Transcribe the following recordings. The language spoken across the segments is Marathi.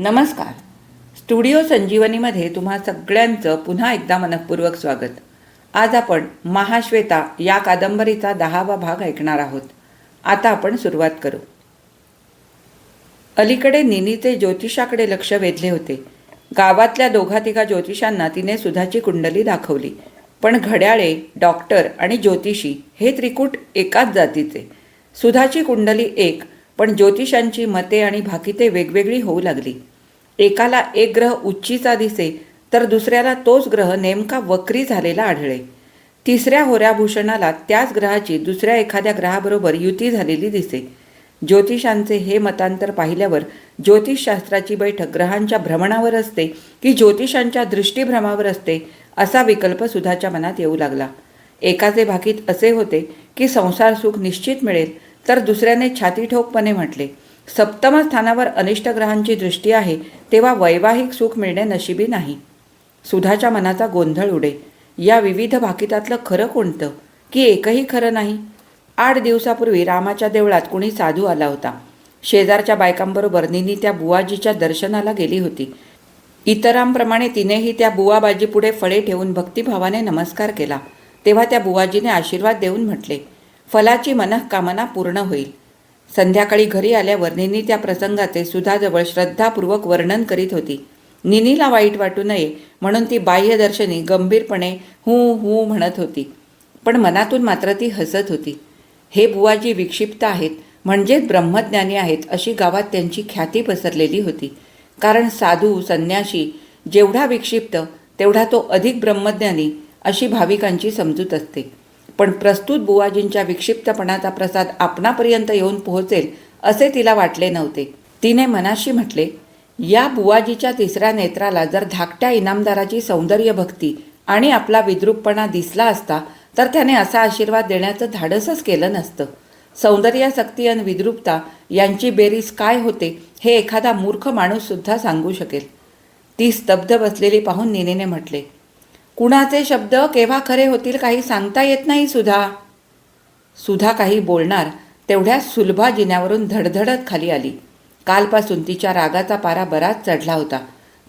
नमस्कार. स्टुडिओ संजीवनीमध्ये तुम्हा सगळ्यांचं पुन्हा एकदा मनपूर्वक स्वागत. आज आपण महाश्वेता या कादंबरीचा दहावा भाग ऐकणार आहोत. आता आपण सुरुवात करू. अलीकडे निनीचे ज्योतिषाकडे लक्ष वेधले होते. गावातल्या दोघा तिघा ज्योतिषांना तिने सुधाची कुंडली दाखवली. पण घड्याळे डॉक्टर आणि ज्योतिषी हे त्रिकूट एकाच जातीचे. सुधाची कुंडली एक पण ज्योतिषांची मते आणि भाकिते वेगवेगळी होऊ लागली. एकाला एक ग्रह उच्चीचा दिसे तर दुसऱ्याला तोच ग्रह नेमका वक्री झालेला आढळे तिसऱ्या होऱ्याभूषणाला त्याच ग्रहाची दुसऱ्या एखाद्या ग्रहाबरोबर युती झालेली दिसे. ज्योतिषांचे हे मतांतर पाहिल्यावर ज्योतिषशास्त्राची बैठक ग्रहांच्या भ्रमणावर असते की ज्योतिषांच्या दृष्टीभ्रमावर असते असा विकल्प सुधाच्या मनात येऊ लागला. एकाचे भाकीत असे होते की संसार सुख निश्चित मिळेल तर दुसऱ्याने छाती ठोकपणे म्हटले सप्तम स्थानावर अनिष्ट ग्रहांची दृष्टी आहे तेव्हा वैवाहिक सुख मिळणे नशिबी नाही. सुधाच्या मनाचा गोंधळ उडे. या विविध भाकितातलं खरं कोणतं? की एकही खरं नाही? आठ दिवसापूर्वी रामाच्या देवळात कुणी साधू आला होता. शेजारच्या बायकांबरोबर निनी त्या बुवाजीच्या दर्शनाला गेली होती. इतरांप्रमाणे तिनेही त्या बुवाबाजीपुढे फळे ठेवून भक्तिभावाने नमस्कार केला. तेव्हा त्या बुवाजीने आशीर्वाद देऊन म्हटले फलाची मनःकामना पूर्ण होईल. संध्याकाळी घरी आल्यावर निनी त्या प्रसंगाचे सुधाजवळ श्रद्धापूर्वक वर्णन करीत होती. निनीला वाईट वाटू नये म्हणून ती बाह्यदर्शनी गंभीरपणे हू हू म्हणत होती. पण मनातून मात्र ती हसत होती. हे बुवाजी विक्षिप्त आहेत म्हणजेच ब्रह्मज्ञानी आहेत अशी गावात त्यांची ख्याती पसरलेली होती. कारण साधू संन्याशी जेवढा विक्षिप्त तेवढा तो अधिक ब्रह्मज्ञानी अशी भाविकांची समजूत असते. पण प्रस्तुत बुवाजींच्या विक्षिप्तपणाचा प्रसाद आपणापर्यंत येऊन पोहोचेल असे तिला वाटले नव्हते. तिने मनाशी म्हटले या बुवाजीच्या तिसऱ्या नेत्राला जर धाकट्या इनामदाराची सौंदर्य भक्ती आणि आपला विद्रूपपणा दिसला असता तर त्याने असा आशीर्वाद देण्याचं धाडसच केलं नसतं. सौंदर्यासक्ती आणि विद्रूपता यांची बेरीज काय होते हे एखादा मूर्ख माणूससुद्धा सांगू शकेल. ती स्तब्ध बसलेली पाहून निनीने म्हटले कुणाचे शब्द केव्हा खरे होतील काही सांगता येत नाही सुधा. सुधा काही बोलणार तेवढ्या सुलभा जिन्यावरून धडधडत खाली आली. कालपासून तिच्या रागाचा पारा बराच चढला होता.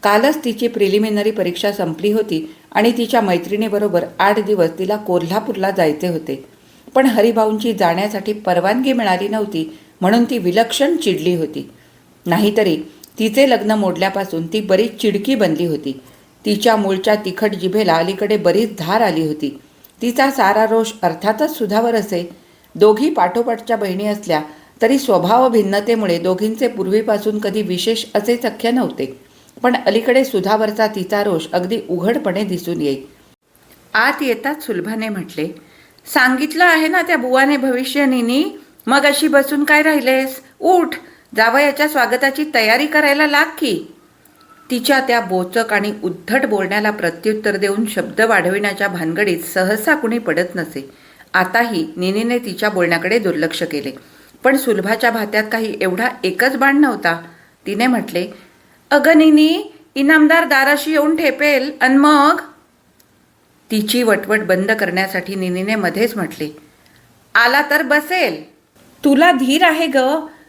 कालच तिची प्रिलिमिनरी परीक्षा संपली होती आणि तिच्या मैत्रिणीबरोबर आठ दिवस तिला कोल्हापूरला जायचे होते. पण हरिभाऊंची जाण्यासाठी परवानगी मिळाली नव्हती म्हणून ती विलक्षण चिडली होती. नाहीतरी तिचे लग्न मोडल्यापासून ती बरीच चिडकी बनली होती. तिच्या मूळच्या तिखट जिभेला अलीकडे बरीच धार आली होती. तिचा सारा रोष अर्थातच सुधावर असे. दोघी पाठोपाठच्या बहिणी असल्या तरी स्वभाव भिन्नतेमुळे दोघींचे पूर्वीपासून कधी विशेष असे सख्य नव्हते. पण अलीकडे सुधावरचा तिचा रोष अगदी उघडपणे दिसून येई. आत येताच सुलभाने म्हटले सांगितलं आहे ना त्या बुवाने भविष्यनिनी मग अशी बसून काय राहिलेस? उठ जावयाच्या स्वागताची तयारी करायला लाग की. तिच्या त्या बोचक आणि उद्धट बोलण्याला प्रत्युत्तर देऊन शब्द वाढविण्याच्या भानगडीत सहसा कुणी पडत नसे. आताही निनीने तिच्या बोलण्याकडे दुर्लक्ष केले. पण सुलभाच्या भात्यात काही एवढा एकच बाण नव्हता. तिने म्हटले अगं निनी इनामदार दाराशी येऊन ठेपेल अन मग? तिची वटवट बंद करण्यासाठी निनीने मध्येच म्हटले आला तर बसेल. तुला धीर आहे ग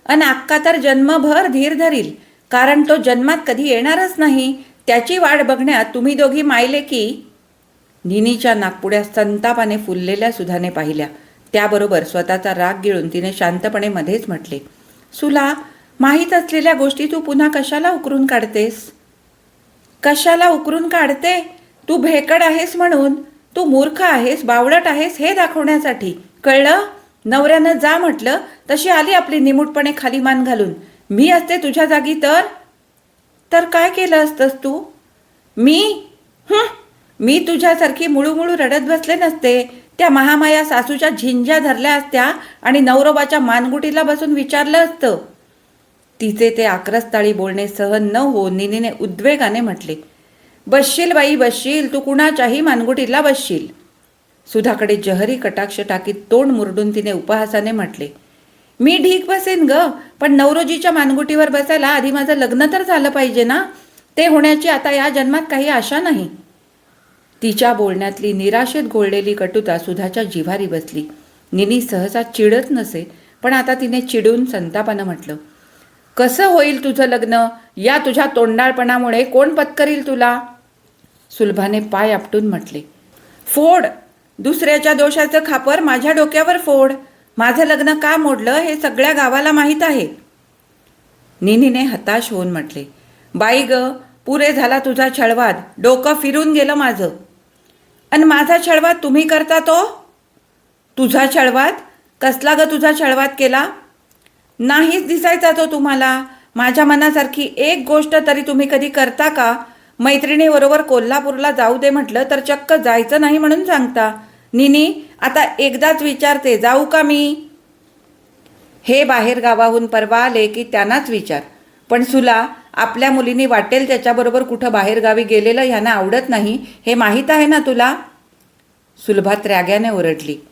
अन आक्का तर जन्मभर धीर धरील. कारण तो जन्मात कधी येणारच नाही. त्याची वाट बघण्यात तुम्ही दोघी मायले की? निनीच्या नागपुड्या संतापाने फुललेल्या सुधाने पाहिल्या. त्याबरोबर स्वतःचा राग गिळून तिने शांतपणे मध्येच म्हटले सुला माहीत असलेल्या गोष्टी तू पुन्हा कशाला उकरून काढतेस? कशाला उकरून काढते? तू भेकड आहेस म्हणून. तू मूर्ख आहेस बावळट आहेस हे दाखवण्यासाठी. कळलं? नवऱ्यानं जा म्हटलं तशी आली आपली निमूटपणे खाली मान घालून. मी असते तुझ्या जागी तर? तर काय केलं असतंस तू? मी? हं? मी तुझ्यासारखी मुळूमुळू रडत बसले नसते. त्या महामाया सासूच्या झिंज्या धरल्या असत्या आणि नवरोबाच्या मानगुटीला बसून विचारलं असतं. तिचे ते आक्रस्ताळी बोलणे सहन न होऊन निनीने उद्वेगाने म्हटले बसशील बाई बसशील. तू कुणाच्याही मानगुटीला बसशील. सुधाकडे जहरी कटाक्ष टाकीत तोंड मुरडून तिने उपहासाने म्हटले मी ढीक बसेन ग पण नवरोजीच्या मानगुटीवर बसायला आधी माझं लग्न तर झालं पाहिजे ना? ते होण्याची आता या जन्मात काही आशा नाही. तिच्या बोलण्यातली निराशेत घोळलेली कटुता सुधाच्या जिव्हारी बसली. निनी सहसा चिडत नसे पण आता तिने चिडून संतापानं म्हटलं कसं होईल तुझं लग्न? या तुझ्या तोंडाळपणामुळे कोण पत्करील तुला? सुलभाने पाय आपटून म्हटले फोड. दुसऱ्याच्या दोषाचं खापर माझ्या डोक्यावर फोड. माझं लग्न का मोडलं हे सगळ्या गावाला माहीत आहे. निनीने हताश होऊन म्हटले बाई ग पुरे झाला तुझा छळवाद. डोकं फिरून गेलं माझं. आणि माझा छळवाद तुम्ही करता तो? तुझा छळवाद? कसला ग तुझा छळवाद केला? नाहीच दिसायचा तो तुम्हाला. माझ्या मनासारखी एक गोष्ट तरी तुम्ही कधी करता का? मैत्रिणीबरोबर कोल्हापूरला जाऊ दे म्हटलं तर चक्क जायचं नाही म्हणून सांगता. निनी आता एकदाच विचारते जाऊ का मी? हे बाहेर गावाहून परवा आले की त्यांनाच विचार. पण सुला आपल्या मुलीनी वाटेल त्याच्याबरोबर कुठं बाहेरगावी गेलेलं ह्यांना आवडत नाही हे माहीत आहे ना तुला? सुलभात राग्याने ओरडली.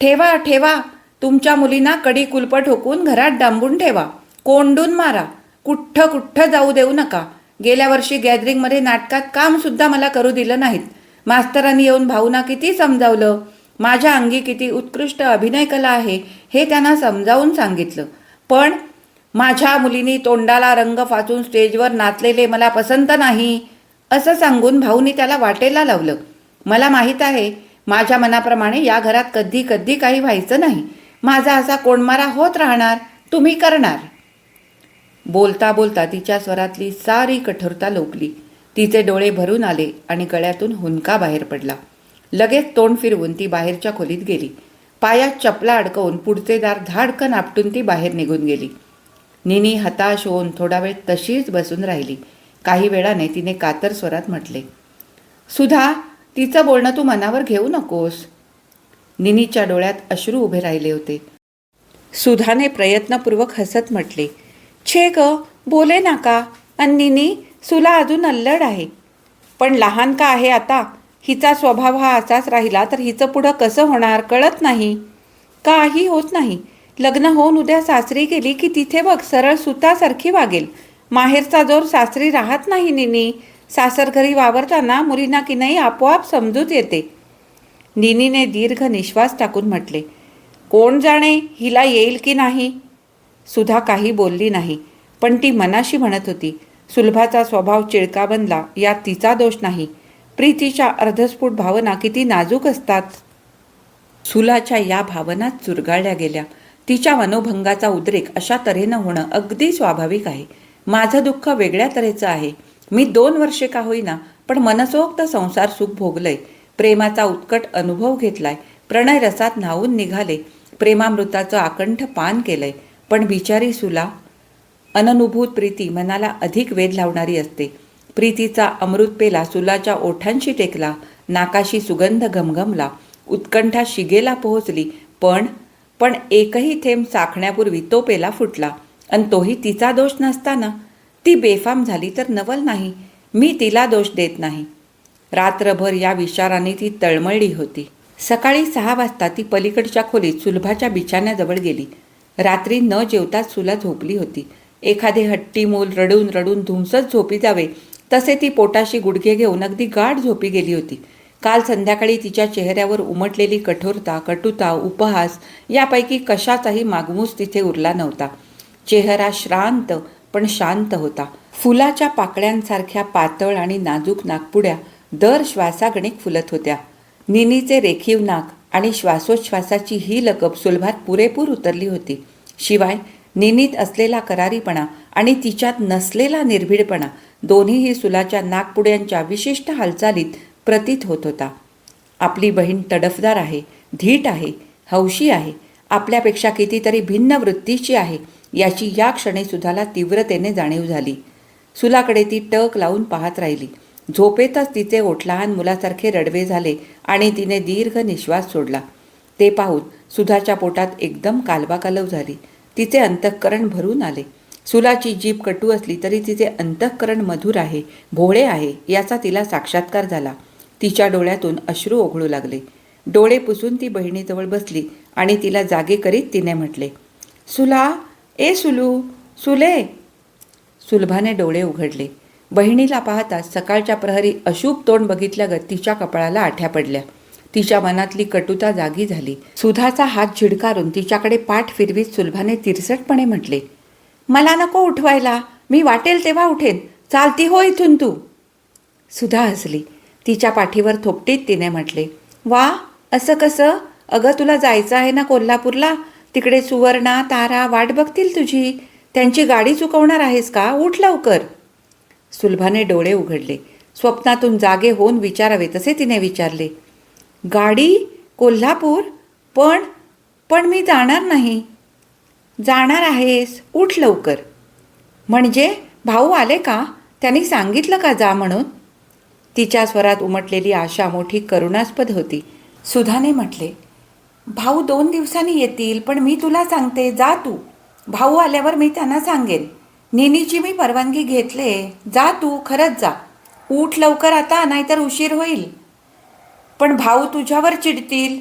ठेवा ठेवा. तुमच्या मुलींना कडी कुलप ठोकून घरात डांबून ठेवा. कोंडून मारा. कुठं कुठं जाऊ देऊ नका. गेल्या वर्षी गॅदरिंगमध्ये नाटकात कामसुद्धा मला करू दिलं नाहीत. मास्तरांनी येऊन भाऊना किती समजावलं? माझ्या अंगी किती उत्कृष्ट अभिनय कला आहे हे त्यांना समजावून सांगितलं. पण माझ्या मुलीनी तोंडाला रंग फाचून स्टेजवर नाचलेले मला पसंत नाही असं सांगून भाऊनी त्याला वाटेला लावलं. मला माहीत आहे माझ्या मनाप्रमाणे या घरात कधी कधी काही व्हायचं नाही. माझा असा कोणमारा होत राहणार तुम्ही करणार. बोलता बोलता तिच्या स्वरातली सारी कठोरता लोकली तिचे डोळे भरून आले आणि गळ्यातून हुंका बाहेर पडला. लगेच तोंड फिरवून ती बाहेरच्या खोलीत गेली. पायात चपला अडकवून पुढचे दार धाडकन आपटून ती बाहेर निघून गेली. निनी हताश होऊन थोडा वेळ तशीच बसून राहिली. काही वेळाने तिने कातर स्वरात म्हटले सुधा तिचं बोलणं तू मनावर घेऊ नकोस. निनीच्या डोळ्यात अश्रू उभे राहिले होते. सुधाने प्रयत्नपूर्वक हसत म्हटले छे ग बोले नाका आणि निनी सुला अजून अल्लड आहे. पण लहान का आहे आता? हिचा स्वभाव हा असाच राहिला तर हिचं पुढं कसं होणार कळत नाही. काही होत नाही. लग्न होऊन उद्या सासरी गेली की तिथे बघ सरळ सुतासारखी वागेल. माहेरचा जोर सासरी राहत नाही निनी. सासर घरी वावरताना मुलींना की नाही आपोआप समजूत येते. निनीने दीर्घ निश्वास टाकून म्हटले कोण जाणे हिला येईल की नाही? सुधा काही बोलली नाही पण ती मनाशी म्हणत होती सुलभाचा स्वभाव चिळका बनला. यात तिचा दोष नाही. प्रीतीच्या अर्धस्फुट भावना किती नाजूक असतात. सुलाच्या या भावनाच चुरगाळल्या गेल्या. तिच्या मनोभंगाचा उद्रेक अशा तऱ्हेनं होणं अगदी स्वाभाविक आहे. माझं दुःख वेगळ्या तऱ्हेचं आहे. मी दोन वर्षे का होईना पण मनसोक्त संसार सुख भोगलंय. प्रेमाचा उत्कट अनुभव घेतलाय. प्रणय रसात न्हावून निघाले. प्रेमामृताचं आकंठ पान केलंय. पण बिचारी सुला अननुभूत प्रीती मनाला अधिक वेध लावणारी असते. प्रीतीचा अमृत पेला सुलाच्या ओठांशी टेकला नाकाशी सुगंध घमघमला उत्कंठा शिगेला पोहोचली पण पण एकही थेंब साखण्यापूर्वी तो पेला फुटला. आणि तोही तिचा दोष नसताना. ती बेफाम झाली तर नवल नाही. मी तिला दोष देत नाही. रात्रभर या विचाराने ती तळमळली होती. सकाळी सहा वाजता ती पलीकडच्या खोलीत सुलभाच्या बिछाण्याजवळ गेली. रात्री न जेवताच सुला झोपली होती. एखादे हट्टी मूल रडून रडून धुमसत झोपी जावे. तसे ती पोटाशी गुडघे घेऊन अगदी गाढ झोपी गेली होती. काल संध्याकाळी तिच्या चेहऱ्यावर उमटलेली कठोरता कटुता उपहास यापैकी कशाचाही मागमूस तिथे उरला नव्हता. चेहरा श्रांत पण शांत होता. फुलाच्या पाकळ्यांसारख्या पातळ आणि नाजूक नागपुड्या दर श्वासागणिक फुलत होत्या. निनीचे रेखीव नाक आणि श्वासोच्छ्वासाची ही लकब सुलभात पुरेपूर उतरली होती. शिवाय निनीत असलेला करारीपणा आणि तिच्यात नसलेला निर्भीडपणा दोन्हीही सुलाच्या नागपुड्यांच्या विशिष्ट हालचालीत प्रतीत होत होता. आपली बहीण तडफदार आहे धीट आहे हौशी आहे आपल्यापेक्षा कितीतरी भिन्न वृत्तीची आहे याची या क्षणी सुधाला तीव्रतेने जाणीव झाली. सुलाकडे ती टक लावून पाहत राहिली. झोपेतच तिचे ओठ लहान मुलासारखे रडवे झाले आणि तिने दीर्घ निश्वास सोडला. ते पाहून सुधाच्या पोटात एकदम कालवाकालव झाली. तिचे अंतःकरण भरून आले. सुलाची जीभ कटू असली तरी तिचे अंतःकरण मधुर आहे भोळे आहे याचा तिला साक्षात्कार झाला. तिच्या डोळ्यातून अश्रू ओघळू लागले. डोळे पुसून ती बहिणीजवळ बसली आणि तिला जागे करीत तिने म्हटले सुला ए सुलू सुले. सुलभाने डोळे उघडले. बहिणीला पाहताच सकाळच्या प्रहरी अशुभ तोंड बघितल्यागत तिच्या कपाळाला आठ्या पडल्या. तिच्या मनातली कटुता जागी झाली. सुधाचा हात झिडकारून तिच्याकडे पाठ फिरवीत सुलभाने तिरसटपणे म्हटले मला नको उठवायला. मी वाटेल तेव्हा उठेन. चालती हो इथून तू. सुधा हसली. तिच्या पाठीवर थोपटीत तिने म्हटले वा असं कसं? अगं तुला जायचं आहे ना कोल्हापूरला? तिकडे सुवर्णा तारा वाट बघतील तुझी. त्यांची गाडी चुकवणार आहेस का? उठ लवकर. सुलभाने डोळे उघडले. स्वप्नातून जागे होऊन विचारावे तसे तिने विचारले. गाडी कोल्हापूर पण पण मी जाणार नाही. जाणार आहेस उठ लवकर. म्हणजे भाऊ आले का? त्यांनी सांगितलं का जा म्हणून? तिच्या स्वरात उमटलेली आशा मोठी करुणास्पद होती. सुधाने म्हटले भाऊ दोन दिवसांनी येतील पण मी तुला सांगते जा तू. भाऊ आल्यावर मी त्यांना सांगेन. निनीची मी परवानगी घेतले. जा तू खरंच जा. उठ लवकर आता नाहीतर उशीर होईल. पण भाऊ तुझ्यावर चिडतील.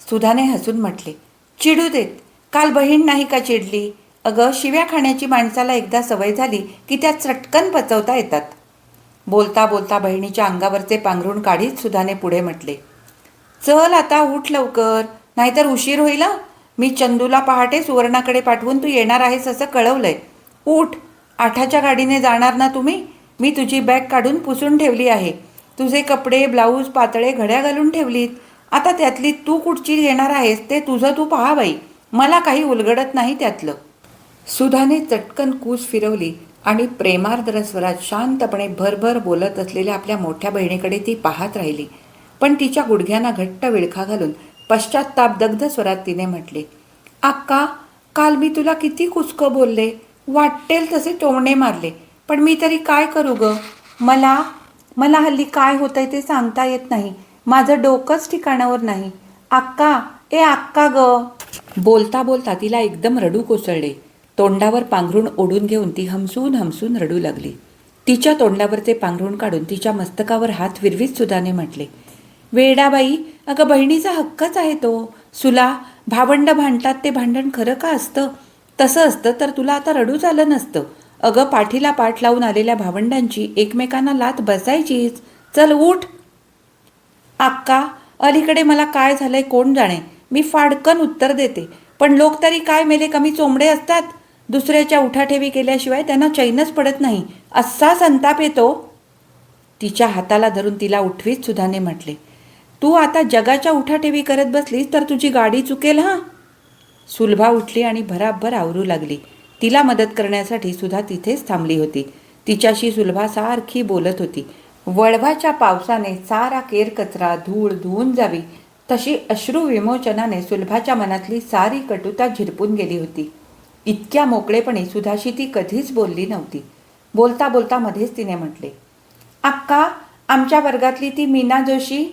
सुधाने हसून म्हटले चिडू देत. काल बहीण नाही का चिडली? अगं शिव्या खाण्याची माणसाला एकदा सवय झाली की त्या चटकन पचवता येतात. बोलता बोलता बहिणीच्या अंगावरचे पांघरून काढीत सुधाने पुढे म्हटले चल आता उठ लवकर. नाहीतर उशीर होईल मी चंदूला पहाटे सुवर्णाकडे पाठवून तू येणार आहेस असं कळवलंय. उठ. आठाच्या गाडीने जाणार ना तुम्ही? मी तुझी बॅग काढून पुसून ठेवली आहे. तुझे कपडे ब्लाऊज पातळे घड्या घालून ठेवलीत. आता त्यातली तू कुठची येणार आहेस ते तुझं तू पहा बाई. मला काही उलगडत नाही त्यातलं. सुधाने चटकन कूस फिरवली आणि प्रेमार्द्र स्वरात शांतपणे भरभर बोलत असलेल्या आपल्या मोठ्या बहिणीकडे ती पाहत राहिली. पण तिच्या गुडघ्यांना घट्ट विळखा घालून पश्चात्ताप दग्ध स्वरात तिने म्हटले अक्का काल मी तुला किती कुचकं बोलले. वाटेल तसे टोमणे मारले. पण मी तरी काय करू ग? मला मला हल्ली काय होतंय ते सांगता येत नाही. माझं डोकंच ठिकाणावर नाही. अक्का ए अक्का ग. बोलता बोलता तिला एकदम रडू कोसळले. तोंडावर पांघरूण ओढून घेऊन ती हमसून हमसून रडू लागली. तिच्या तोंडावरचे पांघरूण काढून तिच्या मस्तकावर हात विरवीत सुधाने म्हटले वेडाबाई अगं बहिणीचा हक्कच आहे तो. सुला भावंड भांडतात ते भांडण खरं का असतं? तसं असतं तर तुला आता रडूच आलं नसतं. अगं पाठीला पाठ लावून आलेल्या भावंडांची एकमेकांना लात बसायचीच चल उठ. अक्का अलीकडे मला काय झालंय कोण जाणे? मी फाडकन उत्तर देते. पण लोक तरी काय मेले कमी चोंबडे असतात? दुसऱ्याच्या उठाठेवी केल्याशिवाय त्यांना चैनच पडत नाही. असा संताप येतो. तिच्या हाताला धरून तिला उठवीत सुधाने म्हटले तू आता जगाच्या उठाठेवी करत बसलीस तर तुझी गाडी चुकेल हां? सुलभा उठली आणि भराभर आवरू लागली. तिला मदत करण्यासाठी सुद्धा तिथेच थांबली होती. तिच्याशी सुलभा सारखी बोलत होती. वळवाच्या पावसाने सारा केर कचरा धूळ धुवून जावी तशी अश्रू विमोचनाने सुलभाच्या मनातली सारी कटुता झिरपून गेली होती. इतक्या मोकळेपणे सुधाशी ती कधीच बोलली नव्हती. बोलता बोलता मध्येच तिने म्हटले अक्का आमच्या वर्गातली ती मीना जोशी?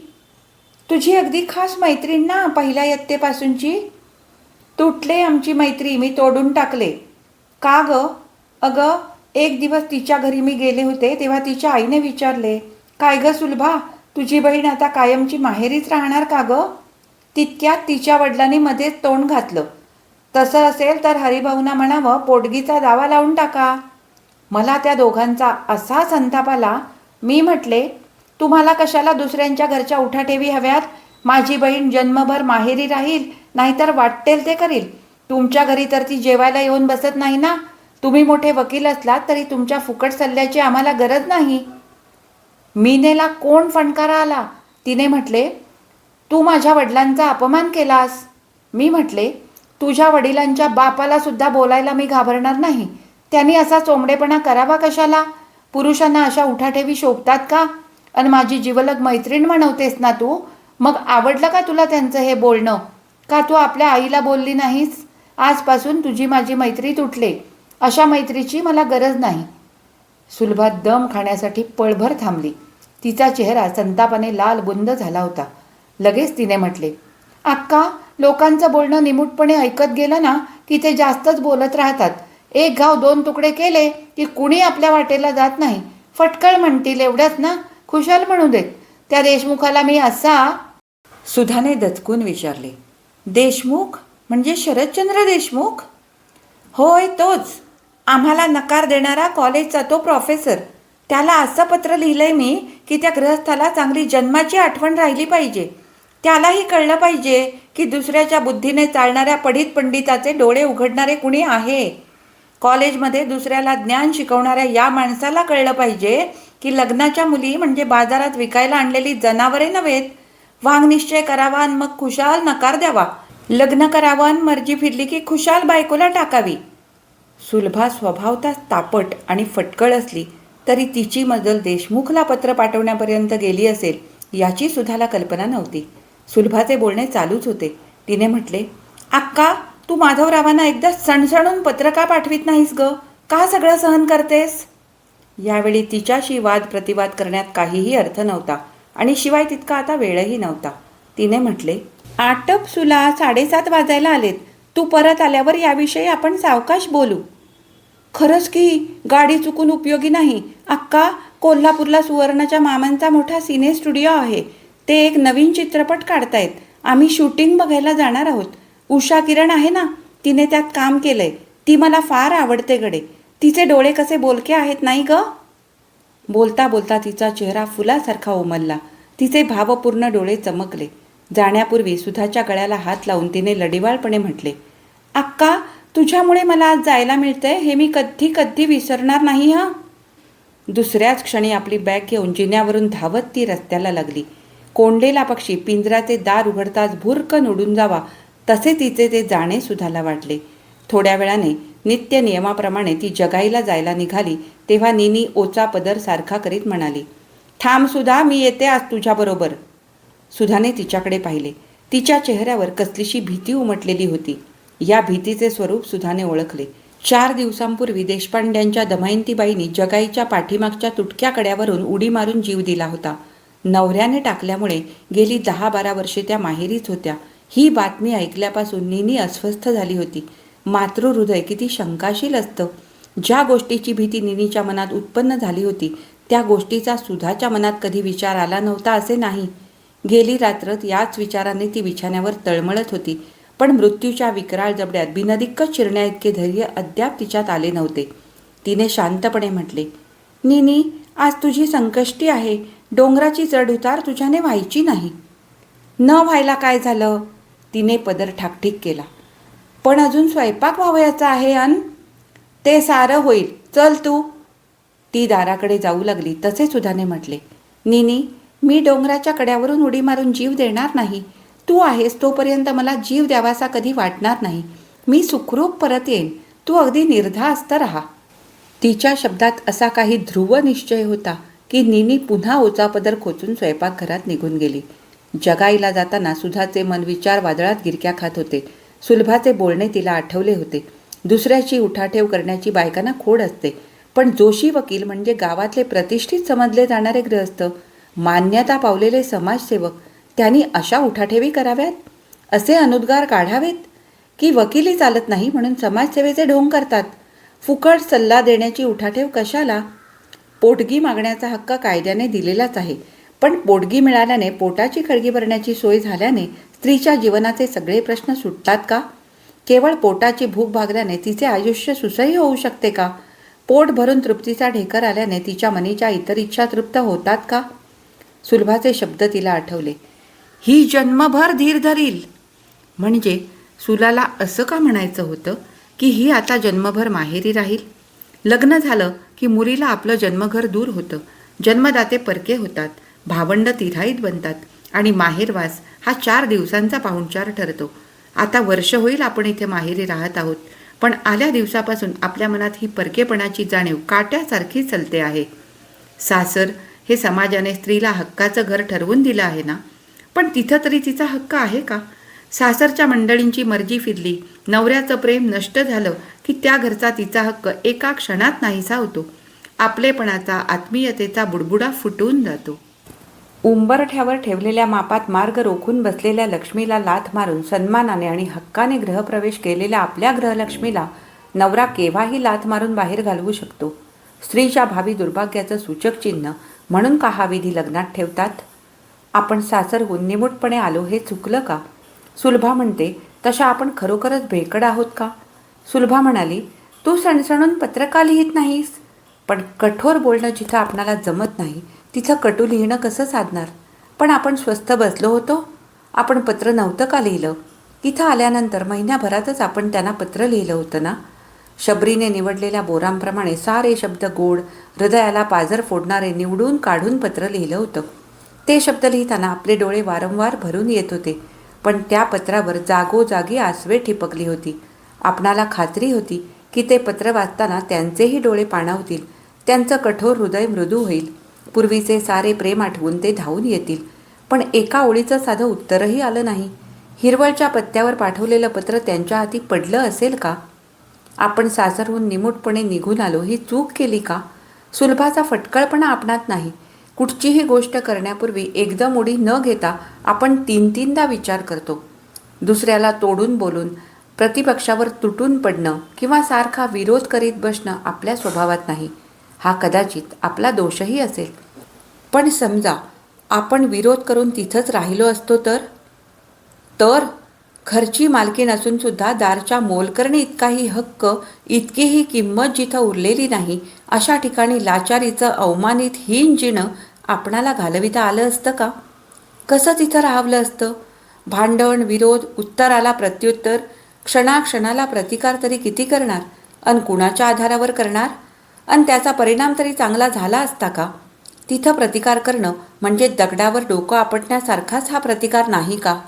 तुझी अगदी खास मैत्रीण ना पहिल्या इयत्तेपासूनची? तुटले आमची मैत्री मी तोडून टाकले. का ग? अगं एक दिवस तिच्या घरी मी गेले होते तेव्हा तिच्या आईने विचारले काय ग सुलभा तुझी बहीण आता कायमची माहेरीच राहणार का ग? तितक्यात तिच्या वडिलांनी मध्येच तोंड घातलं. तसं असेल तर हरिभाऊना म्हणावं पोटगीचा दावा लावून टाका. मला त्या दोघांचा असा संताप आला मी म्हटले तुम्हाला कशाला दुसऱ्यांच्या घरच्या उठाठेवी हव्यात? माझी बहीण जन्मभर माहेरी राहील नाहीतर वाटेल ते करील. तुमच्या घरी तर ती जेवायला येऊन बसत नाही ना? तुम्ही मोठे वकील असलात तरी तुमच्या फुकट सल्ल्याची आम्हाला गरज नाही. मीनेला कोण फणकारा आला? तिने म्हटले तू माझ्या वडिलांचा अपमान केलास. मी म्हटले तुझ्या वडिलांच्या बापाला सुद्धा बोलायला मी घाबरणार नाही. त्यांनी असा चोंबडेपणा करावा कशाला? पुरुषांना अशा उठाठेवी शोभतात का? आणि माझी जीवलग मैत्रीण म्हणवतेस ना तू? मग आवडलं का तुला त्यांचं हे बोलणं? का तू आपल्या आईला बोलली नाहीस? आजपासून तुझी माझी मैत्री तुटले. अशा मैत्रीची मला गरज नाही. सुलभा दम खाण्यासाठी पळभर थांबली. तिचा चेहरा संतापाने लाल बुंद झाला होता. लगेच तिने म्हटले अक्का लोकांचं बोलणं निमूटपणे ऐकत गेलं ना की ते जास्तच बोलत राहतात. एक घाव दोन तुकडे केले की कुणी आपल्या वाटेला जात नाही. फटकळ म्हणतील एवढ्याच ना खुशाल म्हणू देत. त्या देशमुखाला मी असा सुधाने दचकून विचारले देशमुख म्हणजे शरदचंद्र देशमुख? होय तोच. आम्हाला नकार देणारा कॉलेजचा तो प्रोफेसर त्याला असं पत्र लिहिलंय मी की त्या गृहस्थाला चांगली जन्माची आठवण राहिली पाहिजे. त्यालाही कळलं पाहिजे की दुसऱ्याच्या बुद्धीने चालणाऱ्या पडित पंडिताचे डोळे उघडणारे कुणी आहे? कॉलेजमध्ये दुसऱ्याला ज्ञान शिकवणाऱ्या या माणसाला कळलं पाहिजे की लग्नाच्या मुली म्हणजे बाजारात विकायला आणलेली जनावरे नव्हेत. वांग निश्चय करावा आणि मग खुशाल नकार द्यावा. लग्न करावं आणि मर्जी फिरली की खुशाल बायकोला टाकावी. सुलभा स्वभावताच तापट आणि फटकळ असली तरी तिची मजल देशमुखला पत्र पाठवण्यापर्यंत गेली असेल याची सुधाला कल्पना नव्हती. सुलभाचे बोलणे चालूच होते. तिने म्हटले अक्का तू माधवरावांना एकदा सणसणून पत्र का पाठवित नाहीस ग? का सगळं सहन करतेस? यावेळी तिच्याशी वाद प्रतिवाद करण्यात काहीही अर्थ नव्हता आणि शिवाय तितका आता वेळही नव्हता. तिने म्हटले आटप सुला साडेसात वाजायला आलेत. तू परत आल्यावर याविषयी आपण सावकाश बोलू. खरंच की गाडी चुकून उपयोगी नाही. अक्का कोल्हापूरला सुवर्णाच्या मामांचा मोठा सिने स्टुडिओ आहे. ते एक नवीन चित्रपट काढतायत. आम्ही शूटिंग बघायला जाणार आहोत. उषा किरण आहे ना? तिने त्यात काम केलंय. ती मला फार आवडते गडे. तिचे डोळे कसे बोलके आहेत नाही ग? बोलता बोलता तिचा चेहरा फुलासारखा उमलला. तिचे भावपूर्ण डोळे चमकले. जाण्यापूर्वी सुधाच्या गळ्याला हात लावून तिने लढिवाळपणे म्हटले अक्का तुझ्यामुळे मला आज जायला मिळतंय हे मी कधी कधी विसरणार नाही हा? दुसऱ्याच क्षणी आपली बॅग घेऊन जिन्यावरून धावत ती रस्त्याला लागली. कोंडलेला पक्षी पिंजराचे दार उघडताच भुरकन उडून जावा तसे तिचे ते जाणे सुधाला वाटले. थोड्या वेळाने नित्य नियमाप्रमाणे ती जगाईला जायला निघाली तेव्हा निनी ओचा पदर सारखा करीत म्हणाली थांब सुधा मी येते आज तुझ्याबरोबर. सुधाने तिच्याकडे पाहिले. तिच्या चेहऱ्यावर कसलीशी भीती उमटलेली होती. या भीतीचे स्वरूप सुधाने ओळखले. चार दिवसांपूर्वी देशपांड्यांच्या दमयंतीबाईंनी जगाईच्या पाठीमागच्या तुटक्या कड्यावरून उडी मारून जीव दिला होता. नवऱ्याने टाकल्यामुळे गेली दहा बारा वर्षे त्या माहेरीच होत्या. ही बातमी ऐकल्यापासून निनी अस्वस्थ झाली होती. मातृहृदय किती शंकाशील असतं. ज्या गोष्टीची भीती निनीच्या मनात उत्पन्न झाली होती त्या गोष्टीचा सुधाच्या मनात कधी विचार आला नव्हता असे नाही. गेली रात्र याच विचाराने ती बिछाण्यावर तळमळत होती. पण मृत्यूच्या विकराळ जबड्यात बिनदिक्क शिरण्याइतके धैर्य अद्याप तिच्यात आले नव्हते. तिने शांतपणे म्हटले निनी आज तुझी संकष्टी आहे. डोंगराची चढउतार तुझ्याने व्हायची नाही. न व्हायला काय झालं? तिने पदर ठाकठीक केला. पण अजून स्वयंपाक व्हावयाचा आहे अन? ते सारं होईल. चल तू. ती दाराकडे जाऊ लागली. तसे सुधाने म्हटले निनी मी डोंगराच्या कड्यावरून उडी मारून जीव देणार नाही. तू आहेस तोपर्यंत मला जीव द्यावासा कधी वाटणार नाही. मी सुखरूप परत येईन. तू अगदी निर्धास्त राहा. तिच्या शब्दात असा काही ध्रुव निश्चय होता की निनी पुन्हा ओचापदर खोचून स्वयंपाकघरात निघून गेली. जगाईला जाताना सुधाचे मन विचार वादळात गिरक्या खात होते. सुलभाचे बोलणे तिला आठवले होते. दुसऱ्याची उठाठेव करण्याची बायकांना खोड असते. पण जोशी वकील म्हणजे गावातले प्रतिष्ठित समजले जाणारे ग्रहस्थ मान्यता पावलेले समाजसेवक त्यांनी अशा उठाठेवी कराव्यात? असे अनुद्गार काढावेत? की वकिली चालत नाही म्हणून समाजसेवेचे ढोंग करतात? फुकट सल्ला देण्याची उठाठेव कशाला? पोटगी मागण्याचा हक्क कायद्याने दिलेलाच आहे. पण पोटगी मिळाल्याने पोटाची खळगी भरण्याची सोय झाल्याने स्त्रीच्या जीवनाचे सगळे प्रश्न सुटतात का? केवळ पोटाची भूक भागल्याने तिचे आयुष्य सुसह्य होऊ शकते का? पोट भरून तृप्तीचा ढेकर आल्याने तिच्या मनीच्या इतर इच्छा तृप्त होतात का? सुलभाचे शब्द तिला आठवले. ही जन्मभर धीर धरील. म्हणजे सुलाला असं का म्हणायचं होतं की ही आता जन्मभर माहेरी राहील? लग्न झालं की मुलीला आपलं जन्मघर दूर होतं. जन्मदाते परके होतात भावंड तिराईत बनतात आणि माहेरवास हा चार दिवसांचा पाहुणचार ठरतो. आता वर्ष होईल आपण इथे माहेरी राहत आहोत पण आल्या दिवसापासून आपल्या मनात ही परकेपणाची जाणीव काट्यासारखी चलते आहे. सासर हे समाजाने स्त्रीला हक्काचं घर ठरवून दिलं आहे ना? पण तिथं तरी तिचा हक्क आहे का? सासरच्या मंडळींची मर्जी फिरली नवऱ्याचं प्रेम नष्ट झालं की त्या घरचा तिचा हक्क एका क्षणात नाहीसा होतो. आपलेपणाचा आत्मीयतेचा बुडबुडा फुटून जातो. उंबरठ्यावर ठेवलेल्या मापात मार्ग रोखून बसलेल्या लक्ष्मीला लाथ मारून सन्मानाने आणि हक्काने ग्रहप्रवेश केलेल्या आपल्या ग्रहलक्ष्मीला नवरा केव्हाही लाथ मारून बाहेर घालवू शकतो? स्त्रीच्या भावी दुर्भाग्याचं सूचक चिन्ह म्हणून का हा विधी लग्नात ठेवतात? आपण सासरहून निमूटपणे आलो हे चुकलं का? सुलभा म्हणते तशा आपण खरोखरच भेकड आहोत का? सुलभा म्हणाली तू सणसणून पत्र का लिहित नाहीस? पण कठोर बोलणं जिथं आपणाला जमत नाही तिथं कटू लिहिणं कसं साधणार? पण आपण स्वस्थ बसलो होतो? आपण पत्र नव्हतं का लिहिलं? इथं आल्यानंतर महिन्याभरातच आपण त्यांना पत्र लिहिलं होतं ना? शबरीने निवडलेल्या बोरांप्रमाणे सारे शब्द गोड हृदयाला पाझर फोडणारे निवडून काढून पत्र लिहिलं होतं. ते शब्द लिहिताना आपले डोळे वारंवार भरून येत होते पण त्या पत्रावर जागोजागी आसवे ठिपकली होती. आपणाला खात्री होती की ते पत्र वाचताना त्यांचेही डोळे पाणावतील त्यांचं कठोर हृदय मृदू होईल. पूर्वीचे सारे प्रेम आठवून ते धावून येतील पण एका ओळीचं साधं उत्तरही आलं नाही. हिरवळच्या पत्त्यावर पाठवलेलं पत्र त्यांच्या हाती पडलं असेल का? आपण सासरहून निमूटपणे निघून आलो ही चूक केली का? सुलभाचा फटकळपणा आपणात नाही. कुठचीही गोष्ट करण्यापूर्वी एकदम उडी न घेता आपण तीन तीनदा विचार करतो. दुसऱ्याला तोडून बोलून प्रतिपक्षावर तुटून पडणं किंवा सारखा विरोध करीत बसणं आपल्या स्वभावात नाही. हा कदाचित आपला दोषही असेल. पण समजा आपण विरोध करून तिथंच राहिलो असतो तर? तर? घरची मालकीण असून सुद्धा दारच्या मोलकरणी इतकाही हक्क इतकीही किंमत जिथं उरलेली नाही अशा ठिकाणी लाचारीचं अवमानित हीन जिणं आपणाला घालविता आलं असतं का? कसं तिथं राहावलं असतं? भांडण विरोध उत्तराला प्रत्युत्तर क्षणाक्षणाला प्रतिकार तरी किती करणार? अन कुणाच्या आधारावर करणार? अन त्याचा परिणाम तरी चांगला झाला असता का? तिथं प्रतिकार करणं म्हणजे दगडावर डोकं आपटण्यासारखाच हा प्रतिकार नाही का?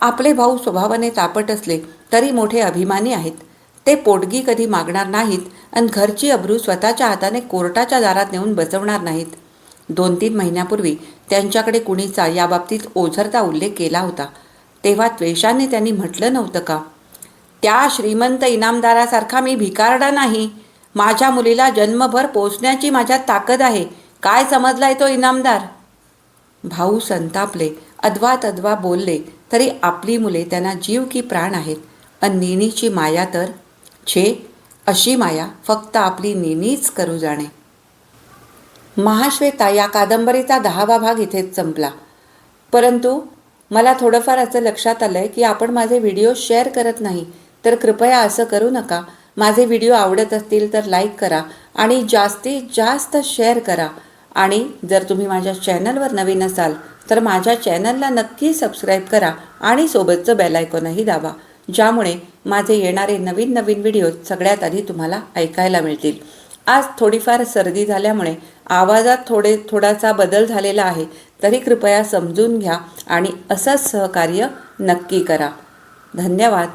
आपले भाऊ स्वभावाने तापट असले तरी मोठे अभिमानी आहेत. ते पोटगी कधी मागणार नाहीत आणि घरची अब्रू स्वतःच्या हाताने कोर्टाच्या दारात नेऊन बसवणार नाहीत. दोन तीन महिन्यापूर्वी त्यांच्याकडे कुणीचा याबाबतीत ओझरता उल्लेख केला होता. तेव्हा त्वेषाने त्यांनी म्हटलं नव्हतं का? त्या श्रीमंत इनामदारासारखा मी भिकारडा नाही. माझ्या मुलीला जन्मभर पोचण्याची माझ्यात ताकद आहे. काय समजलाय तो इनामदार? भाऊ संतापले. अद्वात अद्वा बोलले तरी आपली मुले त्यांना जीव की प्राण आहेत. अन नेनीची माया तर छे अशी माया फक्त आपली नेनीच करू जाणे. महाश्वेता या कादंबरीचा दहावा भाग इथेच संपला. परंतु मला थोडंफार असं लक्षात आलं आहे की आपण माझे व्हिडिओ शेअर करत नाही तर कृपया असं करू नका. माझे व्हिडिओ आवडत असतील तर लाईक करा आणि जास्तीत जास्त शेअर करा. आणि जर तुम्ही माझ्या चॅनलवर नवीन असाल तर माझ्या चॅनलला नक्की सबस्क्राईब करा आणि सोबतचं बेलायकॉनही दाबा ज्यामुळे माझे येणारे नवीन नवीन व्हिडिओ सगळ्यात आधी तुम्हाला ऐकायला मिळतील. आज थोडीफार सर्दी झाल्यामुळे आवाजात थोडे थोडासा बदल झालेला आहे तरी कृपया समजून घ्या आणि असंच सहकार्य नक्की करा. धन्यवाद.